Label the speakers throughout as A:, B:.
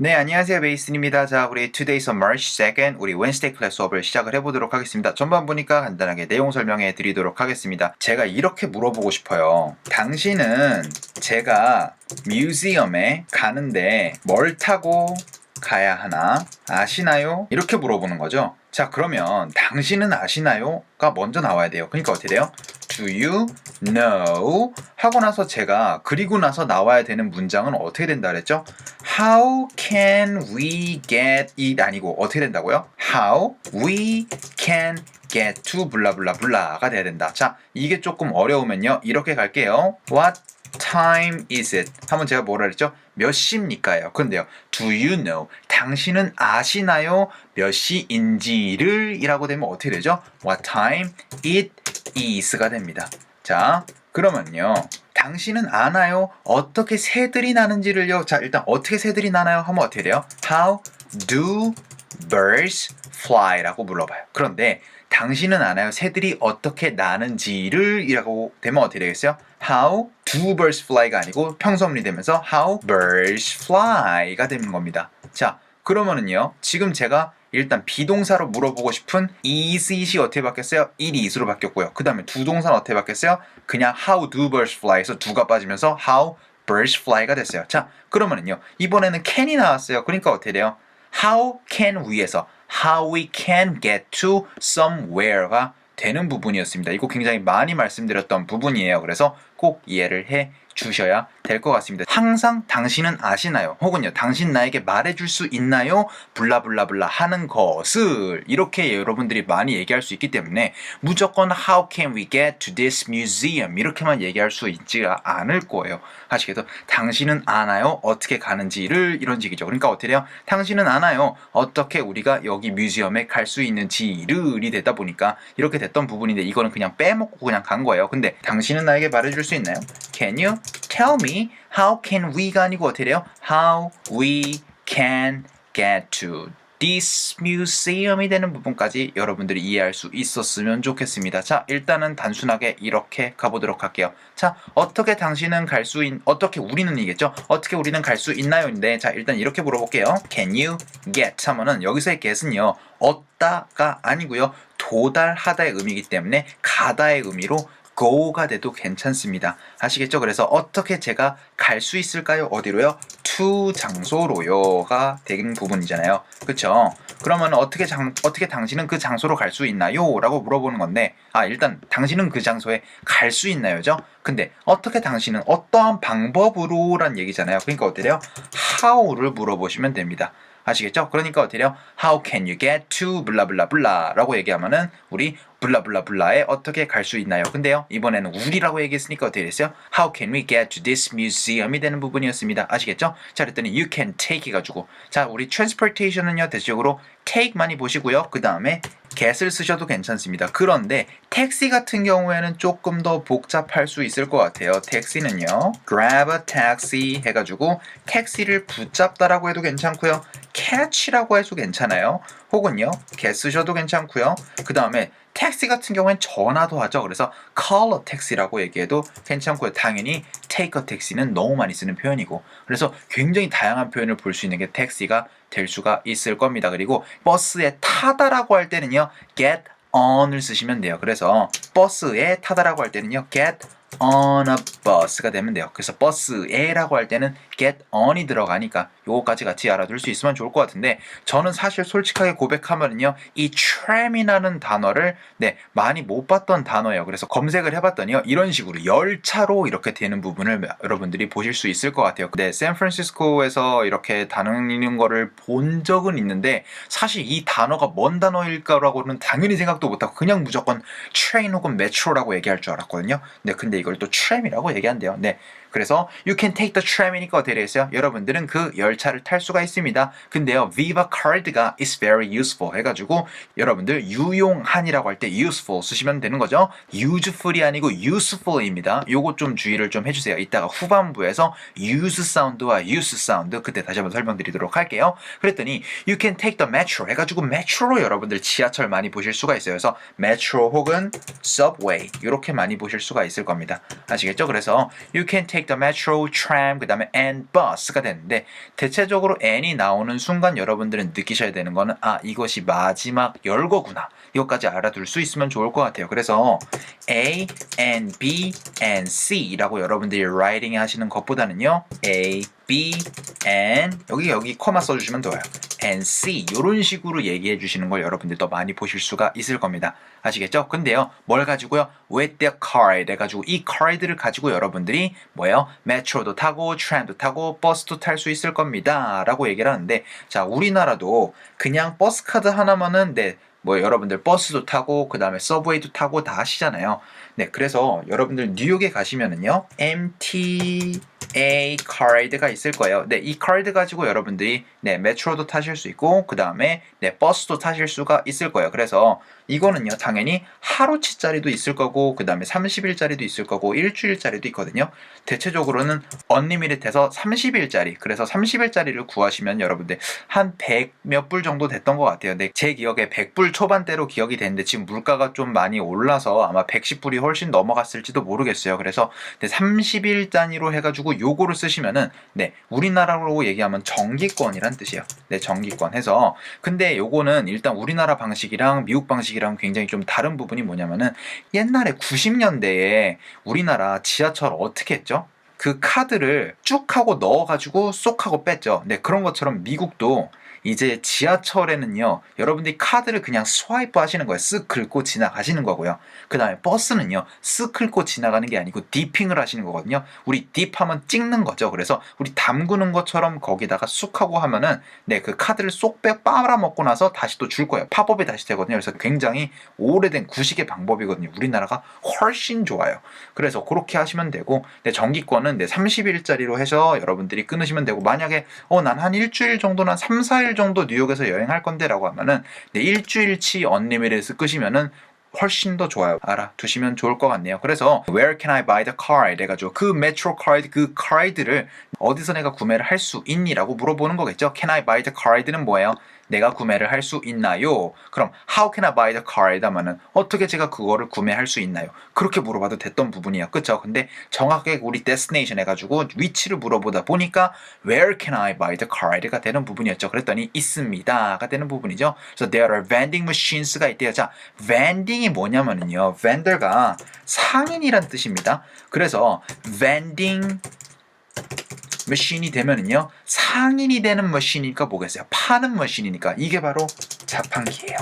A: 네, 안녕하세요. 베이슨입니다. 자, 우리 Today's on March 2nd, 우리 Wednesday 클래스 수업을 시작을 해보도록 하겠습니다. 전반 보니까 간단하게 내용 설명해 드리도록 하겠습니다. 제가 이렇게 물어보고 싶어요. 당신은 제가 뮤지엄에 가는데 뭘 타고 가야 하나? 아시나요? 이렇게 물어보는 거죠. 자, 그러면 당신은 아시나요?가 먼저 나와야 돼요. 그러니까 어떻게 돼요? Do you know? 하고 나서 제가 그리고 나서 나와야 되는 문장은 어떻게 된다 그랬죠? How can we get it 아니고 어떻게 된다고요? How we can get to 블라블라블라가 돼야 된다. 자, 이게 조금 어려우면요. 이렇게 갈게요. What time is it? 하면 제가 뭐라 그랬죠? 몇 시입니까요? 근데요. Do you know? 당신은 아시나요? 몇 시인지를 이라고 되면 어떻게 되죠? What time it is가 됩니다. 자, 그러면요. 당신은 아나요? 어떻게 새들이 나는지를요. 자, 일단 어떻게 새들이 나나요? 하면 어떻게 돼요? How do birds fly라고 물어봐요. 그런데 당신은 아나요? 새들이 어떻게 나는지를 이라고 되면 어떻게 되겠어요? How do birds fly가 아니고 평소문이 되면서 how birds fly가 되는 겁니다. 자, 그러면은요. 지금 제가 일단 비동사로 물어보고 싶은 is it이 어떻게 바뀌었어요? it is로 바뀌었고요. 그 다음에 두 동사는 어떻게 바뀌었어요? 그냥 how do birds fly에서 두가 빠지면서 how birds fly가 됐어요. 자, 그러면은요. 이번에는 can이 나왔어요. 그러니까 어떻게 돼요? how can we에서 how we can get to somewhere가 되는 부분이었습니다. 이거 굉장히 많이 말씀드렸던 부분이에요. 그래서 꼭 이해를 해 주셔야 될 것 같습니다. 항상 당신은 아시나요? 혹은요, 당신 나에게 말해줄 수 있나요? 블라블라블라 하는 것을 이렇게 여러분들이 많이 얘기할 수 있기 때문에 무조건 How can we get to this museum? 이렇게만 얘기할 수 있지 않을 거예요. 아시겠죠? 당신은 아나요? 어떻게 가는지를 이런 식이죠. 그러니까 어떻게 돼요? 당신은 아나요? 어떻게 우리가 여기 뮤지엄에 갈 수 있는지를이 되다 보니까 이렇게 됐던 부분인데 이거는 그냥 빼먹고 그냥 간 거예요. 근데 당신은 나에게 말해줄 수 있나요? Can you tell me how can we가 아니고 어떻게 돼요? How we can get to this museum이 되는 부분까지 여러분들이 이해할 수 있었으면 좋겠습니다. 자, 일단은 단순하게 이렇게 가보도록 할게요. 자, 어떻게 당신은 갈 수 있, 어떻게 우리는 이겠죠? 어떻게 우리는 갈 수 있나요?인데, 자, 일단 이렇게 물어볼게요. Can you get? 하면은 여기서의 get은요, 얻다가 아니고요, 도달하다의 의미이기 때문에 가다의 의미로 go가 돼도 괜찮습니다. 아시겠죠? 그래서 어떻게 제가 갈 수 있을까요? 어디로요? to 장소로요가 되는 부분이잖아요. 그쵸? 그러면 어떻게 장, 어떻게 당신은 그 장소로 갈 수 있나요? 라고 물어보는 건데, 아, 일단 당신은 그 장소에 갈 수 있나요죠? 근데 어떻게 당신은 어떠한 방법으로란 얘기잖아요. 그러니까 어때요? how를 물어보시면 됩니다. 아시겠죠? 그러니까 어때요? How can you get to 블라블라블라 라고 얘기하면은 우리 블라블라블라에 어떻게 갈 수 있나요? 근데요 이번에는 우리라고 얘기했으니까 어떻게 됐어요? How can we get to this museum이 되는 부분이었습니다. 아시겠죠? 자 그랬더니 you can take 해가지고 자 우리 transportation은요 대체적으로 take 많이 보시고요. 그 다음에 get을 쓰셔도 괜찮습니다. 그런데 택시 같은 경우에는 조금 더 복잡할 수 있을 것 같아요. 택시는요 grab a taxi 해가지고 택시를 붙잡다라고 해도 괜찮고요. Catch라고 해도 괜찮아요. 혹은요 get 쓰셔도 괜찮고요. 그 다음에 택시 같은 경우엔 전화도 하죠. 그래서 call a taxi라고 얘기해도 괜찮고요. 당연히 take a taxi는 너무 많이 쓰는 표현이고 그래서 굉장히 다양한 표현을 볼 수 있는 게 택시가 될 수가 있을 겁니다. 그리고 버스에 타다라고 할 때는요 get on을 쓰시면 돼요. 그래서 버스에 타다라고 할 때는요 get on a bus가 되면 돼요. 그래서 버스에라고 할 때는 get on이 들어가니까 요거까지 같이 알아둘 수 있으면 좋을 것 같은데 저는 사실 솔직하게 고백하면요 이 tram이라는 단어를 네 많이 못 봤던 단어예요. 그래서 검색을 해봤더니요 이런 식으로 열차로 이렇게 되는 부분을 여러분들이 보실 수 있을 것 같아요. 네 샌프란시스코에서 이렇게 다니는 거를 본 적은 있는데 사실 이 단어가 뭔 단어일까라고는 당연히 생각도 못하고 그냥 무조건 train 혹은 metro라고 얘기할 줄 알았거든요. 네 근데 이걸 또 tram이라고 얘기한대요. 네 그래서 you can take the tram이니까 어떻게 되겠어요? 여러분들은 그 열차를 탈 수가 있습니다. 근데요, Viva Card가 is very useful 해가지고 여러분들 유용한이라고 할 때 useful 쓰시면 되는 거죠. useful이 아니고 useful입니다. 요거 좀 주의를 좀 해주세요. 이따가 후반부에서 use 사운드와 use 사운드 그때 다시 한번 설명드리도록 할게요. 그랬더니 you can take the metro 해가지고 metro로 여러분들 지하철 많이 보실 수가 있어요. 그래서 metro 혹은 subway 이렇게 많이 보실 수가 있을 겁니다. 아시겠죠? 그래서 you can take take the metro, tram, 그 다음에 and bus가 되는데 대체적으로 and이 나오는 순간 여러분들은 느끼셔야 되는 거는 아 이것이 마지막 열거구나 이것까지 알아둘 수 있으면 좋을 것 같아요. 그래서 A, and B, and C라고 여러분들이 writing 하시는 것보다는요 A, B, and 여기 여기 코마 써주시면 좋아요. And C 이런 식으로 얘기해 주시는 걸 여러분들 더 많이 보실 수가 있을 겁니다. 아시겠죠? 근데요 뭘 가지고요 with the card 해가지고 이 카드를 가지고 여러분들이 뭐예요? 메트로도 타고 트램도 타고 버스도 탈 수 있을 겁니다. 라고 얘기를 하는데 자 우리나라도 그냥 버스 카드 하나만은 네. 뭐 여러분들 버스도 타고 그 다음에 서브웨이도 타고 다 하시잖아요. 네, 그래서 여러분들 뉴욕에 가시면은요 MTA 카드가 있을 거예요. 네, 이 카드 가지고 여러분들이 네 메트로도 타실 수 있고 그 다음에 네 버스도 타실 수가 있을 거예요. 그래서 이거는요 당연히 하루치짜리도 있을 거고 그 다음에 30일짜리도 있을 거고 일주일짜리도 있거든요. 대체적으로는 언리미릿해서 30일짜리 그래서 30일짜리를 구하시면 여러분들 한 100 몇 불 정도 됐던 것 같아요. 네, 제 기억에 100불 초반대로 기억이 되는데 지금 물가가 좀 많이 올라서 아마 110불이 훨씬 넘어갔을지도 모르겠어요. 그래서 네, 30일 단위로 해가지고 요거를 쓰시면은 네 우리나라로 얘기하면 정기권이란 뜻이에요. 네 정기권 해서 근데 요거는 일단 우리나라 방식이랑 미국 방식이 랑 굉장히 좀 다른 부분이 뭐냐면은 옛날에 90년대에 우리나라 지하철 어떻게 했죠? 그 카드를 쭉 하고 넣어가지고 쏙 하고 뺐죠. 네, 그런 것처럼 미국도 이제 지하철에는요, 여러분들이 카드를 그냥 스와이프 하시는 거예요. 쓱 긁고 지나가시는 거고요. 그 다음에 버스는요, 쓱 긁고 지나가는 게 아니고 디핑을 하시는 거거든요. 우리 딥 하면 찍는 거죠. 그래서 우리 담그는 것처럼 거기다가 쑥 하고 하면은, 네, 그 카드를 쏙 빼, 빨아먹고 나서 다시 또 줄 거예요. 팝업이 다시 되거든요. 그래서 굉장히 오래된 구식의 방법이거든요. 우리나라가 훨씬 좋아요. 그래서 그렇게 하시면 되고, 네, 정기권은 네, 30일짜리로 해서 여러분들이 끊으시면 되고, 만약에, 어, 난 한 일주일 정도나 3, 4일 정도 뉴욕에서 여행할 건데 라고 하면은, 네, 일주일치 언리미리에서 끄시면은 훨씬 더 좋아요. 알아두시면 좋을 것 같네요. 그래서 Where can I buy the card? 해가지고 그 메트로 카드 그 카드를 어디서 내가 구매를 할 수 있니라고 물어보는 거겠죠. Can I buy the card는 뭐예요? 내가 구매를 할 수 있나요? 그럼 How can I buy the? 하면은 어떻게 제가 그거를 구매할 수 있나요? 그렇게 물어봐도 됐던 부분이에요. 그쵸? 근데 정확하게 우리 destination 해가지고 위치를 물어보다 보니까 Where can I buy the card가 되는 부분이었죠. 그랬더니 있습니다가 되는 부분이죠. 그래서 there are vending machines가 있대요. 자, vending이 뭐냐면은요. vendor가 상인이란 뜻입니다. 그래서 vending 머신이 되면은요 상인이 되는 머신이니까 뭐겠어요? 파는 머신이니까 이게 바로 자판기예요.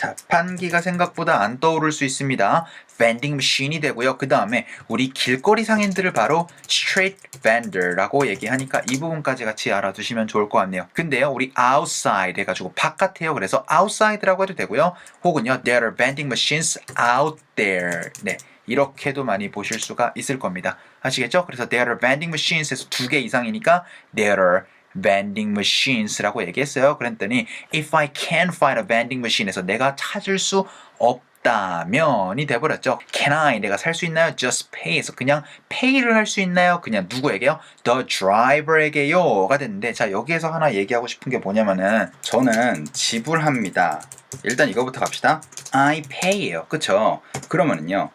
A: 자판기가 생각보다 안 떠오를 수 있습니다. vending machine이 되고요. 그 다음에 우리 길거리 상인들을 바로 street vendor라고 얘기하니까 이 부분까지 같이 알아두시면 좋을 것 같네요. 근데요 우리 outside 해가지고 바깥에요. 그래서 outside라고 해도 되고요. 혹은요 there are vending machines out there. 네 이렇게도 많이 보실 수가 있을 겁니다. 아시겠죠? 그래서 there are vending machines에서 두 개 이상이니까 there are vending machines라고 얘기했어요. 그랬더니 if I can find a vending machine에서 내가 찾을 수 없다면이 돼버렸죠. Can I 내가 살 수 있나요? Just pay에서 그냥 pay를 할 수 있나요? 그냥 누구에게요? The driver에게요가 됐는데 자 여기에서 하나 얘기하고 싶은 게 뭐냐면은 저는 지불합니다. 일단 이거부터 갑시다. I pay예요. 그쵸? 그러면은요.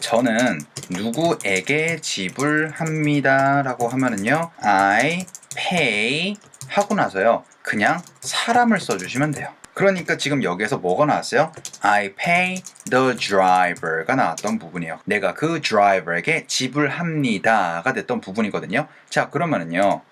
A: 저는 누구에게 지불합니다 라고 하면은요 I pay 하고 나서요. 그냥 사람을 써주시면 돼요. 그러니까 지금 여기에서 뭐가 나왔어요? I pay the driver가 나왔던 부분이에요. 내가 그 driver에게 지불합니다가 됐던 부분이거든요. 자 그러면은요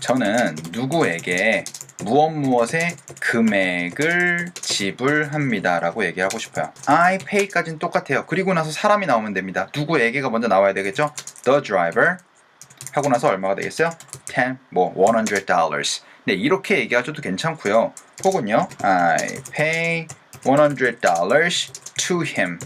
A: 저는 누구에게 무엇 무엇의 금액을 지불합니다라고 얘기하고 싶어요. I pay까지는 똑같아요. 그리고 나서 사람이 나오면 됩니다. 누구에게가 먼저 나와야 되겠죠? The driver 하고 나서 얼마가 되겠어요? 10, 뭐 100 dollars. 네, 이렇게 얘기하셔도 괜찮고요. 혹은요, I pay 100 dollars to him.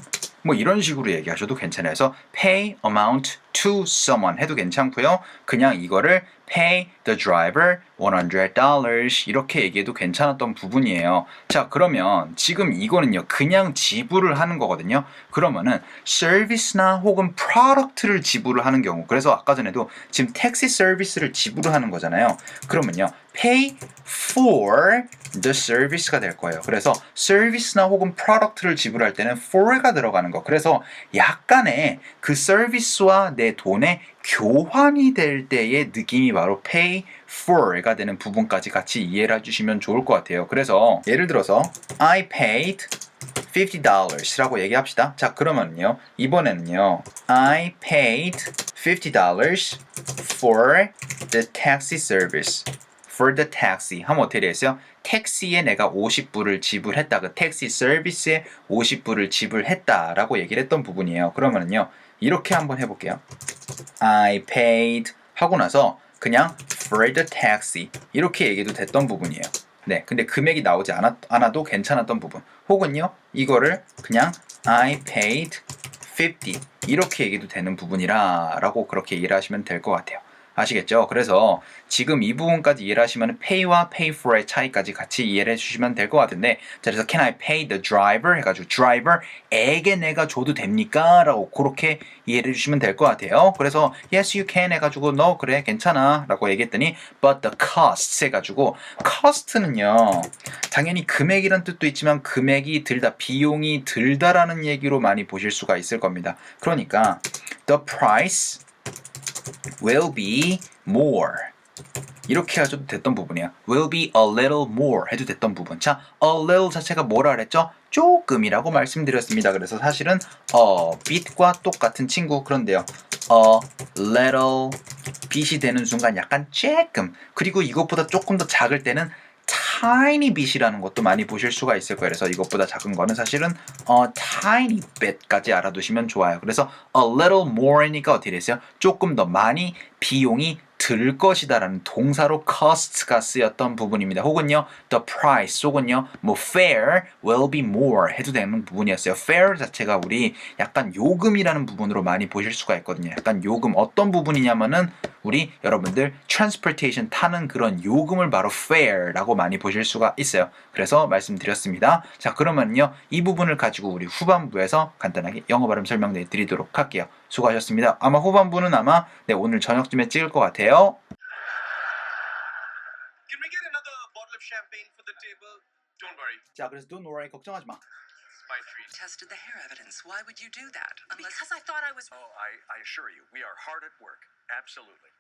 A: 뭐 이런 식으로 얘기하셔도 괜찮아요. 그래서 pay amount to someone 해도 괜찮고요. 그냥 이거를 pay the driver 100 dollars 이렇게 얘기해도 괜찮았던 부분이에요. 자, 그러면 지금 이거는요. 그냥 지불을 하는 거거든요. 그러면은 서비스나 혹은 프로덕트를 지불을 하는 경우. 그래서 아까 전에도 지금 택시 서비스를 지불을 하는 거잖아요. 그러면요. Pay for the service가 될 거예요. 그래서 서비스나 혹은 프로덕트를 지불할 때는 for가 들어가는 거. 그래서 약간의 그 서비스와 내 돈에 교환이 될 때의 느낌이 바로 pay for가 되는 부분까지 같이 이해를 해주시면 좋을 것 같아요. 그래서 예를 들어서 I paid $50라고 얘기합시다. 자, 그러면요. 이번에는요. I paid $50 for the taxi service. For the taxi 하면 어떻게 되겠어요? 택시에 내가 50불을 지불했다. 그 택시 서비스에 50불을 지불했다라고 얘기를 했던 부분이에요. 그러면은요. 이렇게 한번 해 볼게요. I paid 하고 나서 그냥 for the taxi 이렇게 얘기도 됐던 부분이에요. 네, 근데 금액이 나오지 않았, 않아도 괜찮았던 부분. 혹은요, 이거를 그냥 I paid 50 이렇게 얘기도 되는 부분이라라고 그렇게 이해를 하시면 될 것 같아요. 아시겠죠? 그래서 지금 이 부분까지 이해를 하시면 pay와 pay for의 차이까지 같이 이해를 해주시면 될 것 같은데 자 그래서 can I pay the driver 해가지고 driver에게 내가 줘도 됩니까? 라고 그렇게 이해를 해주시면 될 것 같아요. 그래서 yes you can 해가지고 no 그래 괜찮아 라고 얘기했더니 but the costs 해가지고 cost는요 당연히 금액이란 뜻도 있지만 금액이 들다 비용이 들다라는 얘기로 많이 보실 수가 있을 겁니다. 그러니까 the price will be more. 이렇게 해도 됐던 부분이야. will be a little more 해도 됐던 부분. 자, a little 자체가 뭐라 그랬죠? 조금이라고 말씀드렸습니다. 그래서 사실은 a bit과 똑같은 친구 그런데요. a little bit이 되는 순간 약간 조금 그리고 이것보다 조금 더 작을 때는 tiny bit이라는 것도 많이 보실 수가 있을 거예요. 그래서 이것보다 작은 거는 사실은 어, tiny bit까지 알아두시면 좋아요. 그래서 a little more니까 어떻게 됐어요? 조금 더 많이 비용이 들 것이다라는 동사로 cost가 쓰였던 부분입니다. 혹은요, the price 혹은요, 뭐 fair will be more 해도 되는 부분이었어요. fair 자체가 우리 약간 요금이라는 부분으로 많이 보실 수가 있거든요. 약간 요금 어떤 부분이냐면은 우리 여러분들 transportation 타는 그런 요금을 바로 fare라고 많이 보실 수가 있어요. 그래서 말씀드렸습니다. 자, 그러면요, 이 부분을 가지고 우리 후반부에서 간단하게 영어 발음 설명해 드리도록 할게요. 수고하셨습니다. 아마 후반부는 아마 네, 오늘 저녁쯤에 찍을 것 같아요.
B: Can we get another bottle of champagne for the table? Don't worry,
A: 자, 그래서 don't worry 걱정하지 마.
B: it's my treat.
C: tested the hair evidence. Why would you do that? Unless
D: Because I thought I was.
B: Oh, I, I assure you, we are hard at work. Absolutely.